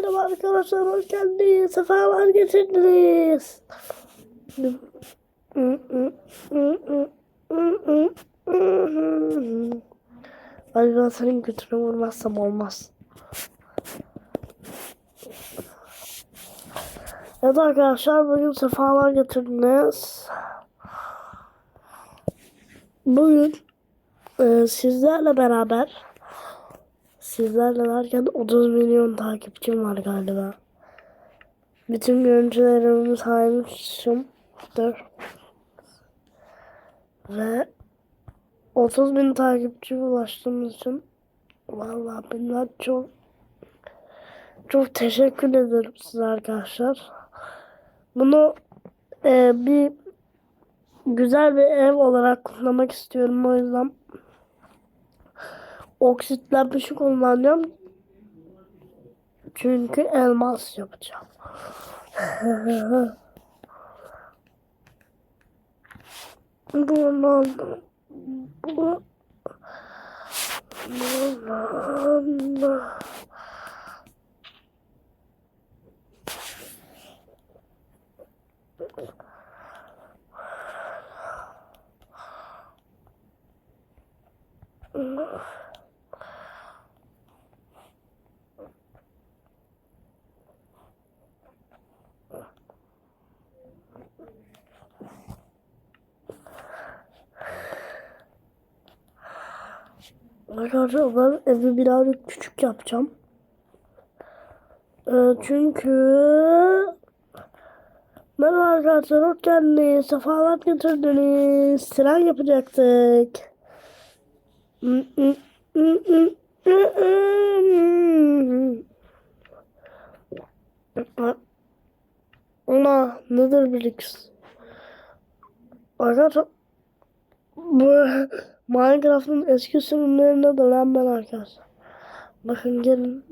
merhaba arkadaşlar hoş geldiniz. Sefalar getirdiniz. Ay ben senin götüne vurmazsam olmaz. Evet arkadaşlar bugün sefalar getirdiniz. Bugün e, sizlerle beraber sizlerle derken 30 milyon takipçim var galiba. Bütün görüntülerimi saymışımdır. Ve 30 bin takipçi ulaştığımız için vallahi billahi çok çok teşekkür ederim size arkadaşlar. Bunu e, bir güzel bir ev olarak kullanmak istiyorum o yüzden oksitlenmiş kullanacağım. Çünkü elmas yapacağım. Bundan bu bundan Arkadaşlar ben evi birazcık küçük yapacağım. Ee, çünkü Merhaba arkadaşlar hoş geldiniz. Sefalar getirdiniz. Tren yapacaktık. Ona nedir bir? Arkadaşlar bu Minecraft'ın eski sürümlerinde de lan ben arkadaşlar. Bakın gelin.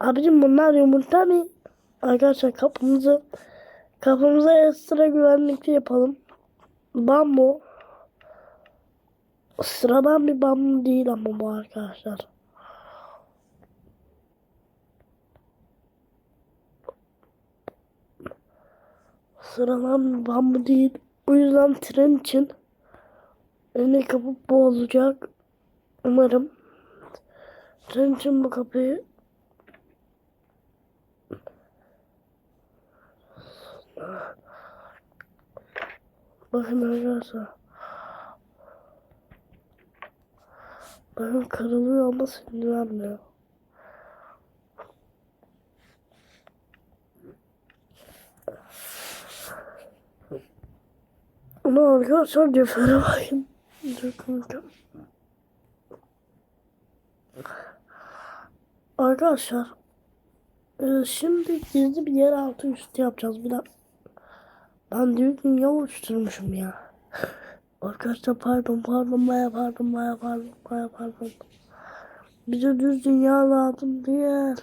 Abicim bunlar yumurta mı? Arkadaşlar kapımızı kapımıza ekstra güvenlikli yapalım. Bambu. Sıradan bir bambu değil ama bu arkadaşlar. Sıradan bir bambu değil. Bu yüzden tren için Önüne kapı bu olacak. Umarım. Tren için bu kapıyı Bakın arkadaşlar. Bakın kırılıyor ama sinirlenmiyor. Ama arkadaşlar cefere bakın. Kanka. Arkadaşlar e, şimdi gizli bir yer altı üstü yapacağız. Bir de ben büyük dünya oluşturmuşum ya. Arkadaşlar pardon pardon baya pardon baya pardon baya pardon. Bize düz dünya lazım değil.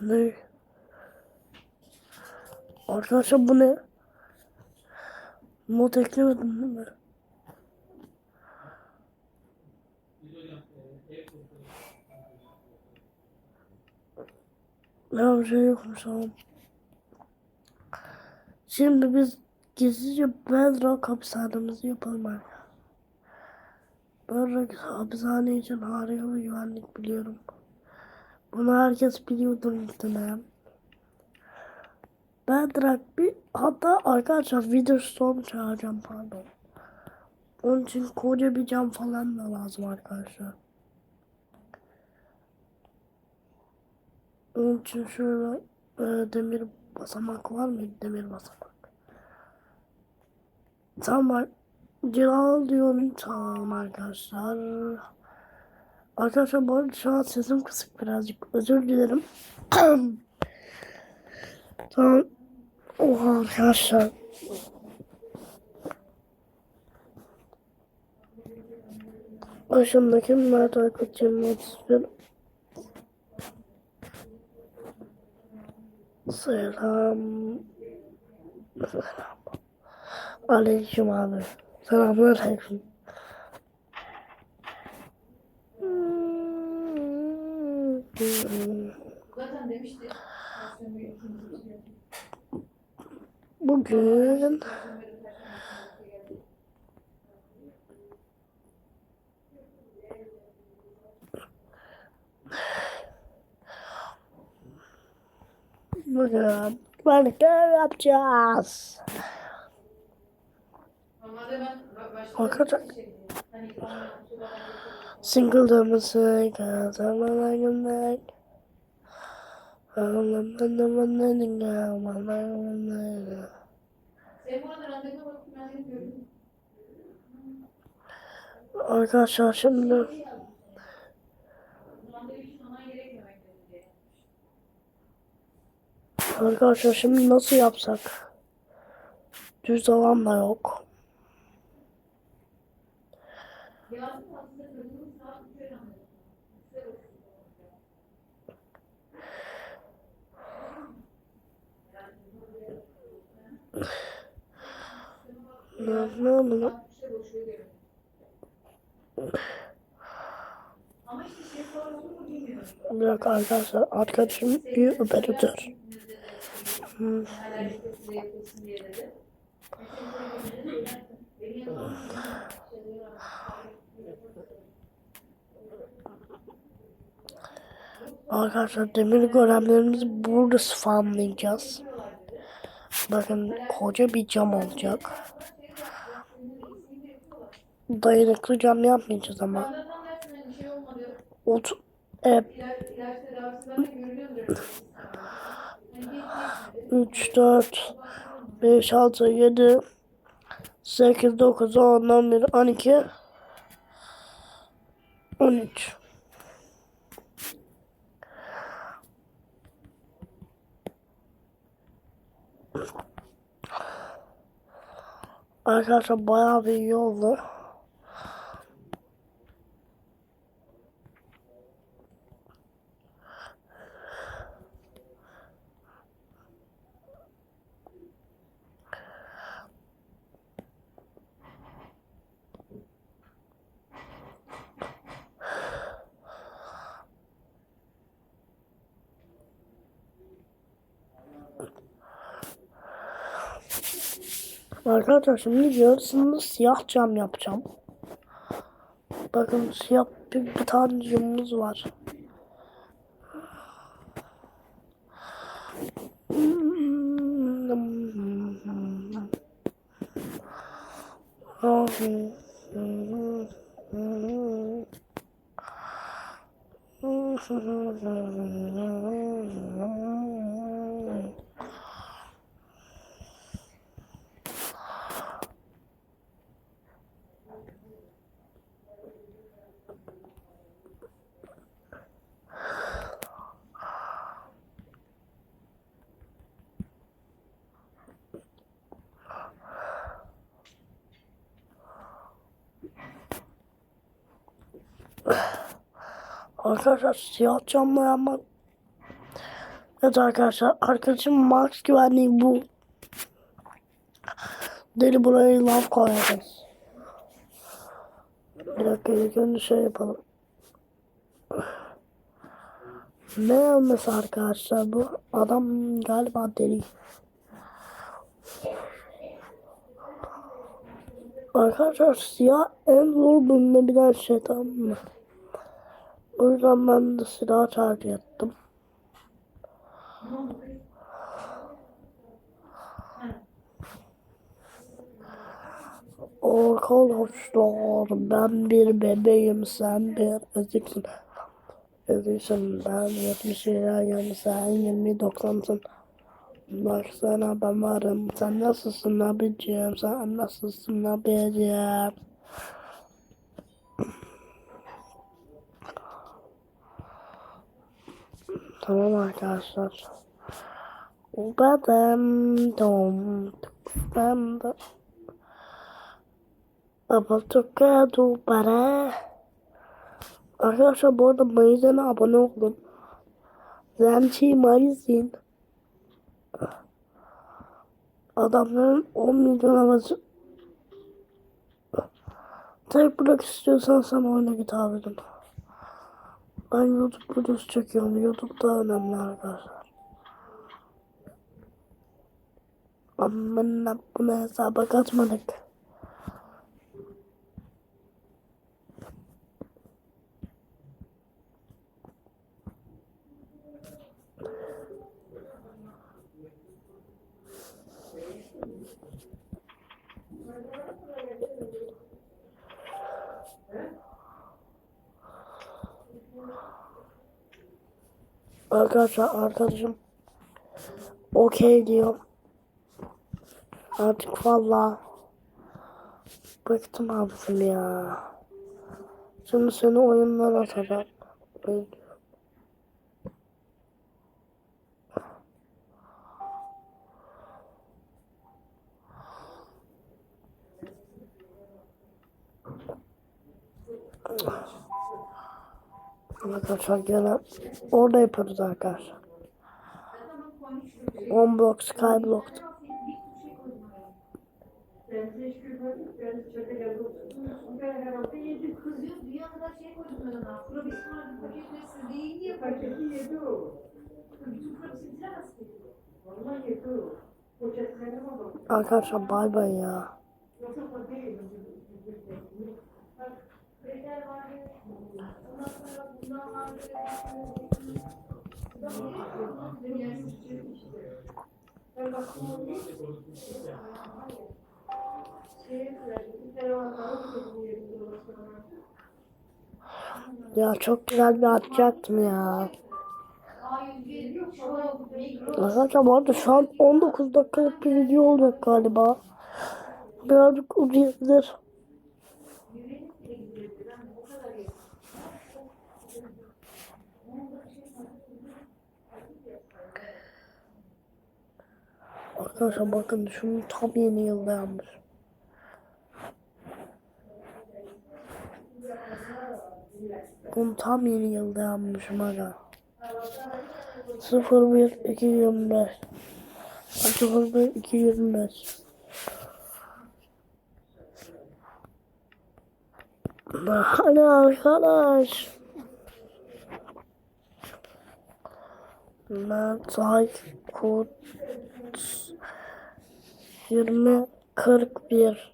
Ne? Arkadaşlar bu ne? Not eklemedim değil mi? Ya bir şey yokmuş tamam. Şimdi biz gizlice Bedrock hapishanemizi yapalım arkadaşlar. Bedrock hapishane için harika bir güvenlik biliyorum. Bunu herkes biliyordur muhtemelen. Bedrock bir hatta arkadaşlar Witherstorm çağıracağım pardon. Onun için koca bir cam falan da lazım arkadaşlar. Onun için şöyle e, demir basamak var mı? Demir basamak. Tamam. Celal diyorum tamam arkadaşlar. Arkadaşlar bu arada şu an sesim kısık birazcık. Özür dilerim. tamam. Oha arkadaşlar. Başımdaki Mert Aykut 31 Selam Selam Aleyküm abi Selamlar aleyküm Bugün bugün manikür yapacağız. Arkadaşlar hani single'ımızı kazanana günler. Burada randevuna bakıp ben yapıyorum. Arkadaşlar şimdi. Arkadaşlar şimdi nasıl yapsak? Düz alan da yok. Yarın aslında kadının saat 3'e randevu. Ne ne ne? Saat 3'te boşluğu görüyorum. Ama işte şey sonra olur mu bilmiyorum. Bir dakika arkadaşlar arkadaşım bir operatör. Hmm. Hala işte size yapılsın diye dedi. Benim yanıma şeyleri var. Arkadaşlar demir golemlerimizi burada spamlayacağız. Bakın koca bir cam olacak. Dayanıklı cam yapmayacağız ama. Ot e, İlaç, ilaç tedavisinden de görünüyordur. Hani hiç 3, 4, 5, 6, 7, 8, 9, 10, 11, 12, 13. Arkadaşlar bayağı bir iyi oldu. Arkadaşlar şimdi yarısını siyah cam yapacağım. Bakın siyah bir, bir tane camımız var. Arkadaşlar siyah camla yapmak. Evet arkadaşlar arkadaşım Max güvenliği bu. Deli buraya laf koyacağız. Bir dakika ilk önce şey yapalım. Ne yapması arkadaşlar bu? Adam galiba deli. Arkadaşlar siyah en zor bulunabilen şey tamam mı? O yüzden ben de silah tercih ettim. Arkadaşlar ben bir bebeğim sen bir eziksin. Eziksin ben 70 lirayım sen 20 90'sın. Baksana ben varım sen nasılsın abicim sen nasılsın abicim. Tamam arkadaşlar. Babam dom ben de Baba tocado para Arkadaşlar bu arada Mayıs'ına abone olun. Zenci Mayıs'in adamların 10 milyon havası Tek blok istiyorsan sen oyuna git abicim. Ben YouTube videosu çekiyorum. YouTube daha önemli arkadaşlar. Amına buna hesaba katmadık. Arkadaşlar arkadaşım okey diyor. Artık valla bıktım abicim ya. Şimdi seni oyundan atacağım. Arkadaşlar gene orada yaparız arkadaşlar. On block, skyblock. Ben size hiç gülmedim. Ben çöpe geldim. Ben herhalde yedim. Kızıyor dünya kadar şey koydum ben ona. Probis vardı paketleri siz değil diye Paketi yedi o. Bütün probisi bitiremez ki. Vallahi yedi o. Poşetlerine bak. Arkadaşlar bay bay ya. Ya çok güzel bir atacaktım ya. A101 çok mikro. Arkadaşlar bu arada şu an 19 dakikalık bir video olacak galiba. Birazcık uzayabilir. Arkadaşlar bakın şunu tam yeni yılda yapmış. Bunu tam yeni yılda yapmışım aga. 01 225 01 225 Hani arkadaş Metay kod 20 41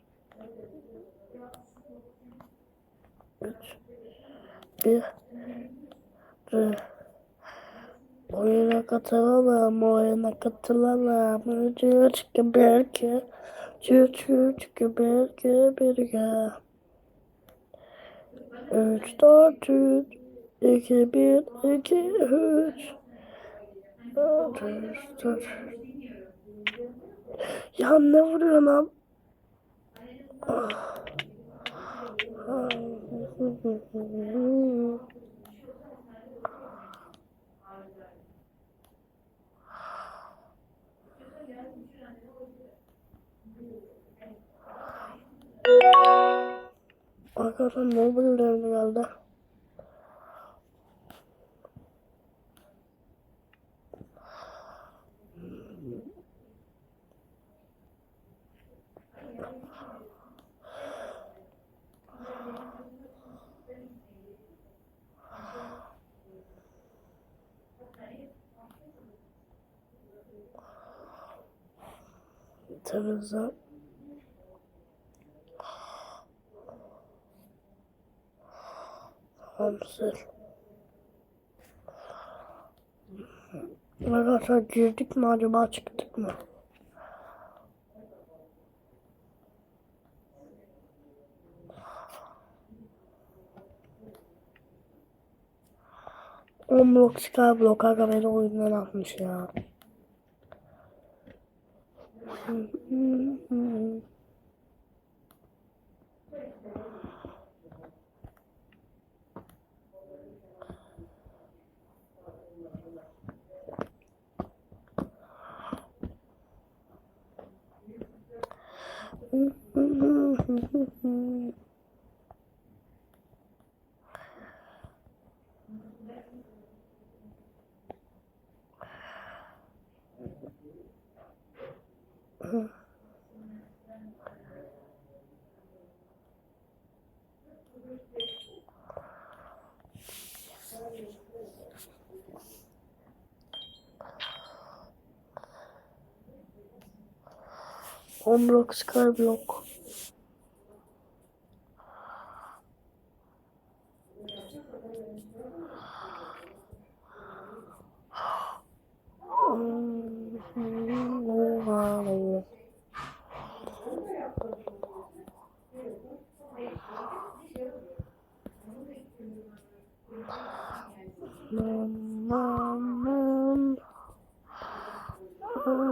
3 1 2 Oyuna katılalım, oyuna katılalım. Üç üç bir iki, üç üç bir bir iki. Üç dört üç, iki bir iki üç. Dört üç dört. Ya ne vuruyorsun lan? Arkadaşlar ne birilerine geldi? Temizle. Hamster. Arkadaşlar girdik mi acaba çıktık mı? On blok skyblock aga beni oyundan atmış ya. Hı. On block Skyblock. Deniz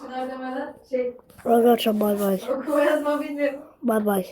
Çınar demeden şey Arkadaşlar bay bay. okuma yazma bilmiyorum. Bay bay.